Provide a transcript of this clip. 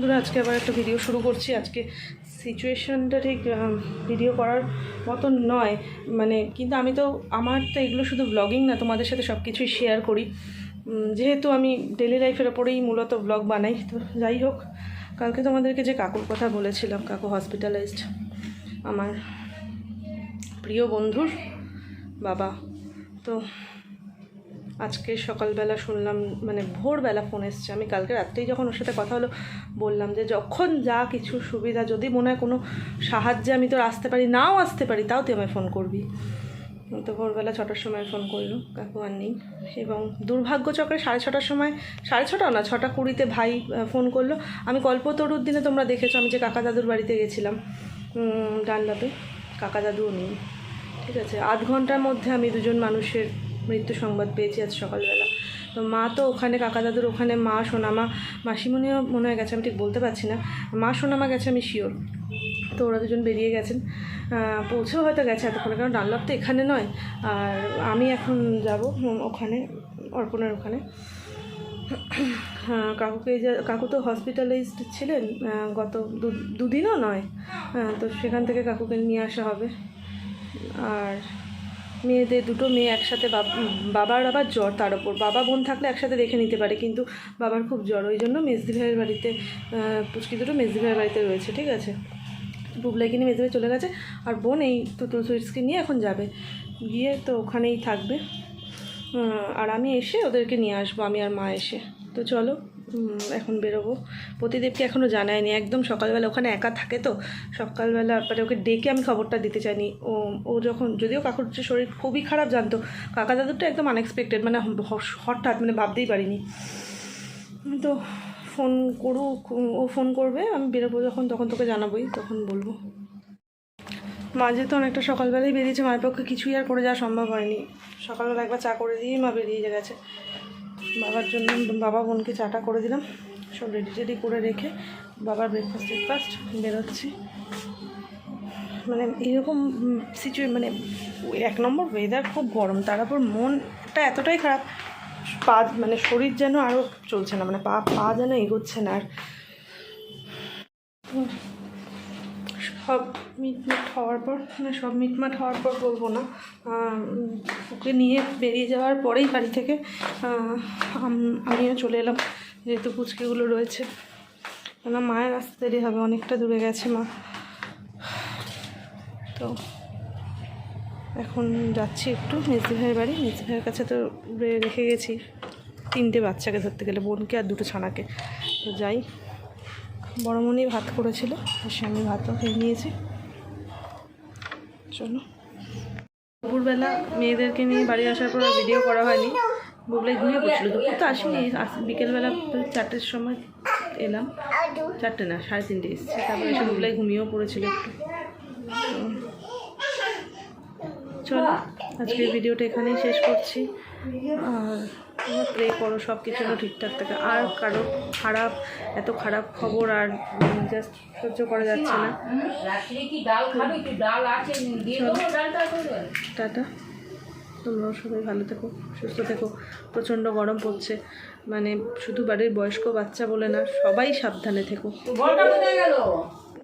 বন্ধুরা, আজকে আবার একটা ভিডিও শুরু করছি। আজকে সিচুয়েশনটা ঠিক ভিডিও করার মতন নয়। মানে কিন্তু আমি তো, আমার তো এগুলো শুধু ব্লগিং না, তোমাদের সাথে সব কিছুই শেয়ার করি যেহেতু আমি ডেলি লাইফের ওপরেই মূলত ব্লগ বানাই, তো যাই হোক, কালকে তোমাদেরকে যে কাকুর কথা বলেছিলাম, কাকু হসপিটালাইজড আমার প্রিয় বন্ধুর বাবা, তো আজকে সকালবেলা শুনলাম মানে ভোরবেলা ফোন এসছে। আমি কালকে রাত্রেই যখন ওর সাথে কথা হলো, বললাম যে যখন যা কিছু সুবিধা, যদি মনে হয় কোনো সাহায্যে আমি তোর আসতে পারি, নাও আসতে পারি, তাও তুই আমায় ফোন করবি। তো ভোরবেলা ছটার সময় ফোন করল, কাকু আর নেই। এবং দুর্ভাগ্যচক্রে সাড়ে ছটার সময়, সাড়ে ছটা না, ছটা কুড়িতে ভাই ফোন করল। আমি কল্পতরুর দিনে তোমরা দেখেছ, আমি যে কাকা দাদুর বাড়িতে গেছিলাম ডানলাপে কাকা দাদুও নেই। ঠিক আছে, আধ ঘণ্টার মধ্যে আমি দুজন মানুষের মৃত্যু সংবাদ পেয়েছি আজ সকালবেলা। তো মা তো ওখানে কাকা দাদুর ওখানে, মা, সোনামা, মাসিমণিও মনে হয় গেছে, আমি ঠিক বলতে পারছি না। মা, সোনামা গেছে, আমি শিওর তো ওরা দুজন বেরিয়ে গেছেন। পৌঁছেও হয়তো গেছে এতক্ষণে, কারণ ডানলাপ তো এখানে নয়। আর আমি এখন যাব ওখানে, অর্পণের ওখানে। হ্যাঁ কাকুকে কাকু তো হসপিটালাইজড ছিলেন গত দুদিনও নয়। তো সেখান থেকে কাকুকে নিয়ে আসা হবে। আর মেয়েদের দুটো মেয়ে একসাথে বাবার আবার জ্বর তার ওপর। বাবা বোন থাকলে একসাথে দেখে নিতে পারে, কিন্তু বাবার খুব জ্বর। ওই জন্য মেজদি ভাইয়ের বাড়িতে পুচকি দুটো মেজদি ভাইয়ের বাড়িতে রয়েছে, ঠিক আছে? বুবলাইকে নিয়ে মেজদি ভাই চলে গেছে, আর বোন এই তুতুল সুইটসকে নিয়ে এখন যাবে। গিয়ে তো ওখানেই থাকবে। আর আমি এসে ওদেরকে নিয়ে আসব, আমি আর মা এসে। তো চলো। এখন বেরোবো। প্রতিদেবকে এখনও জানায়নি। একদম সকালবেলা ওখানে একা থাকে তো। সকালবেলা মানে ওকে ডেকে আমি খবরটা দিতে চাইনি। ও ও যখন, যদিও কাকুর যে শরীর খুবই খারাপ জানতো, কাকা দাদুরটা একদম আনএক্সপেক্টেড মানে হঠাৎ মানে ভাবতেই পারিনি। তো ফোন করুক ও ফোন করবে, আমি বেরোবো যখন, তখন তোকে জানাবোই, তখন বলব। মা যেহেতু অনেকটা সকালবেলায় বেরিয়েছে, মায়ের পক্ষে কিছুই আর করে যাওয়া সম্ভব হয়নি। সকালবেলা একবার চা করে দিয়েই মা বেরিয়ে গেছে। বাবার জন্য বাবা বোনকে চাটা করে দিলাম। সব রেডি টেডি করে রেখে বাবার ব্রেকফাস্ট ব্রেকফাস্ট বেরোচ্ছি। মানে এরকম সিচুয়ে মানে এক নম্বর ওয়েদার খুব গরম, তার উপর মনটা এতটাই খারাপ, পা মানে শরীর যেন আরও চলছে না মানে পা পা যেন এগোচ্ছে না আর। সব মিটমাট হওয়ার পর মানে সব মিটমাট হওয়ার পর বলব না। ওকে নিয়ে বেরিয়ে যাওয়ার পরেই বাড়ি থেকে আমিও চলে এলাম, যেহেতু পুচকিগুলো রয়েছে। কেন মায়ের আসতে দেরি হবে, অনেকটা দূরে গেছে মা। তো এখন যাচ্ছি একটু, মেজদি ভাইয়ের বাড়ি। মেজদি ভাইয়ের কাছে তো রেখে গেছি, তিনটে বাচ্চাকে ধরতে গেলে, বোনকে আর দুটো ছানাকে। তো যাই। বড়মণি ভাত করেছিল এসে আমি ভাতও খেয়ে নিয়েছি। চলো। দুপুরবেলা মেয়েদেরকে নিয়ে বাড়ি আসার পর ভিডিও করা হয়নি। বুবলাই ঘুমিয়ে পড়ছিল। দুপুর তো আসিনি। আস- বিকেলবেলা চারটের সময় এলাম। চারটে না, সাড়ে তিনটে এসেছি। তারপরে এসে বুবলাই ঘুমিয়েও পড়েছিল একটু। চলো, আজকের ভিডিওটা এখানেই শেষ করছি। আর তোমরা প্রে করো সব কিছু যেন ঠিকঠাক থাকে। আর কারও খারাপ, এত খারাপ খবর আর জাস্ট সহ্য করা যাচ্ছে না। টাটা। তোমরাও সবাই ভালো থেকো, সুস্থ থেকো। প্রচণ্ড গরম পড়ছে। মানে শুধু বাড়ির বয়স্ক বাচ্চা বলে না, সবাই সাবধানে থেকো।